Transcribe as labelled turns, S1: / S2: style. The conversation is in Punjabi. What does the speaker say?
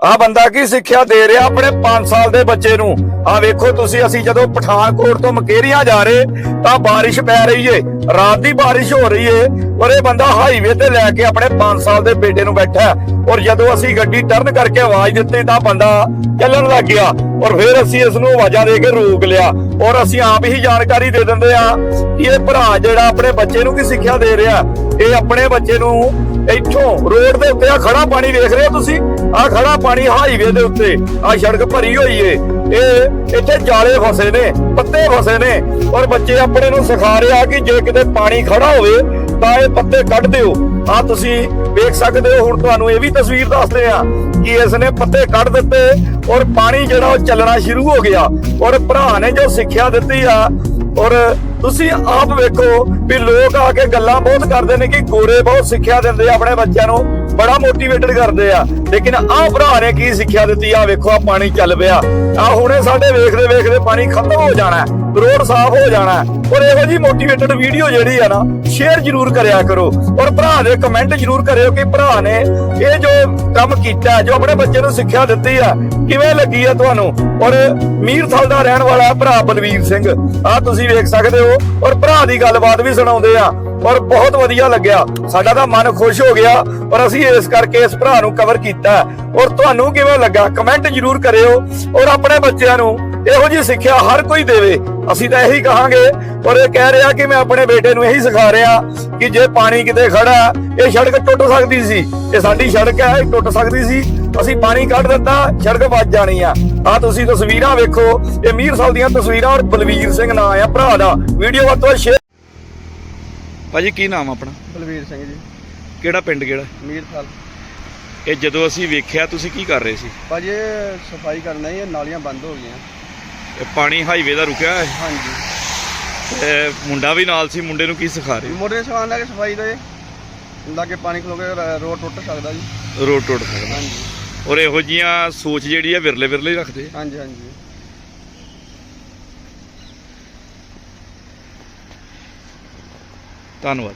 S1: ਆ ਬੰਦਾ ਕੀ ਸਿੱਖਿਆ ਦੇ ਰਿਹਾ ਆਪਣੇ 5 ਸਾਲ ਦੇ ਬੱਚੇ ਨੂੰ? ਆ ਵੇਖੋ ਤੁਸੀਂ, ਅਸੀਂ ਜਦੋਂ ਪਠਾਨਕੋਟ ਤੋਂ ਮਕੇਰੀਆਂ ਜਾ ਰਹੇ, ਤਾਂ ਬਾਰਿਸ਼ ਪੈ ਰਹੀ ਏ, ਰਾਤ ਦੀ ਬਾਰਿਸ਼ ਹੋ ਰਹੀ ਏ, ਔਰ ਇਹ ਬੰਦਾ ਹਾਈਵੇ ਤੇ ਲੈ ਕੇ ਆਪਣੇ 5 ਸਾਲ ਦੇ ਬੇਟੇ ਨੂੰ ਬੈਠਾ ਔਰ ਜਦੋਂ ਅਸੀਂ ਗੱਡੀ ਟਰਨ ਕਰਕੇ ਆਵਾਜ਼ ਦਿੱਤੀ, ਤਾਂ ਬੰਦਾ ਚੱਲਣ ਲੱਗ ਗਿਆ, ਔਰ ਫਿਰ ਅਸੀਂ ਇਸ ਨੂੰ ਆਵਾਜ਼ਾਂ ਦੇ ਕੇ ਰੋਕ ਲਿਆ, ਔਰ ਅਸੀਂ ਆਪ ਹੀ ਜਾਣਕਾਰੀ ਦੇ ਦਿੰਦੇ ਆ ਕਿ ਇਹ ਭਰਾ ਜਿਹੜਾ ਆਪਣੇ ਬੱਚੇ ਨੂੰ ਕੀ ਸਿੱਖਿਆ ਦੇ ਰਿਹਾ, ਇਹ ਆਪਣੇ ਬੱਚੇ ਨੂੰ ਇੱਥੋਂ ਰੋਡ ਦੇ ਉੱਤੇ ਆ ਖੜਾ ਪਾਣੀ ਵੇਖ ਰਹੇ ਹੋ ਤੁਸੀਂ? ਆ ਖੜਾ ਪਾਣੀ ਹਾਈਵੇ ਦੇ ਉੱਤੇ। ਆ ਸੜਕ ਭਰੀ ਹੋਈ ਏ। ਇਹ ਇੱਥੇ ਜਾਲੇ ਫਸੇ ਨੇ, ਪੱਤੇ ਫਸੇ ਨੇ। ਔਰ ਬੱਚੇ ਆਪਣੇ ਨੂੰ ਸਿਖਾ ਰਿਹਾ ਕਿ ਜੇ ਕਿਤੇ ਪਾਣੀ ਖੜਾ ਹੋਵੇ, ਤਾਂ ਇਹ ਪੱਤੇ ਕੱਢ ਦਿਓ। ਆ ਤੁਸੀਂ ਵੇਖ ਸਕਦੇ ਹੋ, ਹੁਣ ਤੁਹਾਨੂੰ ਇਹ ਵੀ ਤਸਵੀਰ ਦੱਸਦੇ ਆ ਕਿ ਇਸ ਨੇ ਪੱਤੇ ਕੱਢ ਦਿੱਤੇ ਔਰ ਪਾਣੀ ਜਿਹੜਾ ਉਹ ਚੱਲਣਾ ਸ਼ੁਰੂ ਹੋ ਗਿਆ। ਔਰ ਭਰਾ ਨੇ ਜੋ ਸਿੱਖਿਆ ਦਿੱਤੀ ਆ, ਔਰ ਤੁਸੀਂ ਆਪ ਵੇਖੋ ਵੀ ਲੋਕ ਆ ਕੇ ਗੱਲਾਂ ਬਹੁਤ ਕਰਦੇ ਨੇ ਕਿ ਗੋਰੇ ਬਹੁਤ ਸਿੱਖਿਆ ਦਿੰਦੇ ਆ ਆਪਣੇ ਬੱਚਿਆਂ ਨੂੰ, ਬੜਾ ਮੋਟੀਵੇਟਡ ਕਰਦੇ ਆ। ਲੇਕਿਨ ਆਹ ਭਰਾ ਨੇ ਕੀ ਸਿੱਖਿਆ ਦਿੱਤੀ? ਆ ਵੇਖੋ ਆ ਪਾਣੀ ਚੱਲ ਪਿਆ। ਆ ਹੁਣੇ ਸਾਡੇ ਵੇਖਦੇ ਵੇਖਦੇ ਪਾਣੀ ਖਤਮ ਹੋ ਜਾਣਾ ਰੋਡ ਸਾਫ਼ ਹੋ ਜਾਣਾ ਔਰ ਇਹੋ ਜੀ ਮੋਟੀਵੇਟਡ ਵੀਡੀਓ ਜਿਹੜੀ ਆ ਨਾ ਸ਼ੇਅਰ ਜ਼ਰੂਰ ਕਰਿਆ ਕਰੋ। ਔਰ ਭਰਾ ਦੇ ਕਮੈਂਟ ਜ਼ਰੂਰ ਕਰਿਓ ਕਿ ਭਰਾ ਨੇ ਇਹ ਜੋ ਕੰਮ ਕੀਤਾ, ਜੋ ਆਪਣੇ ਬੱਚੇ ਨੂੰ ਸਿੱਖਿਆ ਦਿੱਤੀ ਆ, ਕਿਵੇਂ ਲੱਗੀ ਆ ਤੁਹਾਨੂੰ? ਔਰ ਮੀਰਥਲ ਦਾ ਰਹਿਣ ਵਾਲਾ ਭਰਾ ਬਲਵੀਰ ਸਿੰਘ ਆ ਤੁਸੀਂ ਵੇਖ ਸਕਦੇ ਹੋ। ਔਰ ਭਰਾ ਦੀ ਗੱਲਬਾਤ ਵੀ ਸੁਣਾਉਂਦੇ ਆ। ਔਰ ਬਹੁਤ ਵਧੀਆ ਲੱਗਿਆ। ਸਾਡਾ ਤਾਂ ਮਨ ਖੁਸ਼ ਹੋ ਗਿਆ। ਔਰ ਅਸੀਂ ਇਸ ਕਰਕੇ ਇਸ ਭਰਾ ਨੂੰ ਕਵਰ ਕੀਤਾ। ਔਰ ਤੁਹਾਨੂੰ ਕਿਵੇਂ ਲੱਗਾ? ਕਮੈਂਟ ਜ਼ਰੂਰ ਕਰਿਓ। ਔਰ ਆਪਣੇ ਬੱਚਿਆਂ ਨੂੰ ਇਹੋ ਜੀ ਸਿੱਖਿਆ ਹਰ ਕੋਈ ਦੇਵੇ। ਅਸੀਂ ਤਾਂ ਇਹੀ ਕਹਾਂਗੇ। ਔਰ ਇਹ ਕਹਿ ਰਿਹਾ ਕਿ ਮੈਂ ਆਪਣੇ ਬੇਟੇ ਨੂੰ ਇਹੀ ਸਿਖਾ ਰਿਹਾ ਕਿ ਜੇ ਪਾਣੀ ਕਿਤੇ ਖੜਾ, ਇਹ ਸੜਕ ਟੁੱਟ ਸਕਦੀ ਸੀ। ਇਹ ਸਾਡੀ ਸੜਕ ਹੈ, ਇਹ ਟੁੱਟ ਸਕਦੀ ਸੀ। ਅਸੀਂ ਪਾਣੀ ਕੱਢ ਦਿੱਤਾ, ਸੜਕ ਵੱਜ ਜਾਣੀ ਆ। ਆ ਤੁਸੀਂ ਤਸਵੀਰਾਂ ਵੇਖੋ ਇਹ ਮੀਰਸਲ ਦੀਆਂ ਤਸਵੀਰਾਂ ਔਰ ਬਲਵੀਰ ਸਿੰਘ ਨਾਂ ਆ ਭਰਾ ਦਾ। ਵੀਡੀਓ ਵੱਧ ਤੋਂ ਸ਼ੇਅਰ
S2: ਭਾਜੀ ਕੀ ਨਾਮ ਆਪਣਾ?
S3: ਬਲਵੀਰ ਸਿੰਘ ਜੀ।
S2: ਕਿਹੜਾ ਪਿੰਡ ਕਿਹੜਾ?
S3: ਮੀਰਥਲ
S2: ਇਹ ਜਦੋਂ ਅਸੀਂ ਵੇਖਿਆ ਤੁਸੀਂ ਕੀ ਕਰ ਰਹੇ ਸੀ?
S3: ਭਾਜੀ ਇਹ ਸਫ਼ਾਈ ਕਰਨਾ ਹੀ ਇਹ ਨਾਲੀਆਂ ਬੰਦ ਹੋ ਗਈਆਂ।
S2: ਇਹ ਪਾਣੀ ਹਾਈਵੇ ਦਾ ਰੁਕਿਆ ਹੈ?
S3: ਹਾਂਜੀ।
S2: ਤੇ ਮੁੰਡਾ ਵੀ ਨਾਲ ਸੀ ਮੁੰਡੇ ਨੂੰ ਕੀ ਸਿਖਾ ਰਹੇ
S3: ਮੋਟਰ ਸਵਾਨ ਲੈ ਕੇ ਸਫ਼ਾਈ ਦੇ। ਲਾਗੇ ਪਾਣੀ ਖਲੋ ਕੇ ਰੋਡ ਟੁੱਟ ਸਕਦਾ ਜੀ।
S2: ਰੋਡ ਟੁੱਟ ਸਕਦਾ।
S3: ਹਾਂਜੀ।
S2: ਔਰ ਇਹੋ ਜੀਆਂ ਸੋਚ ਜਿਹੜੀ ਆ ਵਿਰਲੇ ਵਿਰਲੇ ਹੀ ਰੱਖਦੇ ਆ।
S3: ਹਾਂਜੀ ਹਾਂਜੀ
S2: ਧੰਨਵਾਦ